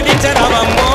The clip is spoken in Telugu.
నిలిచరవమ్ము.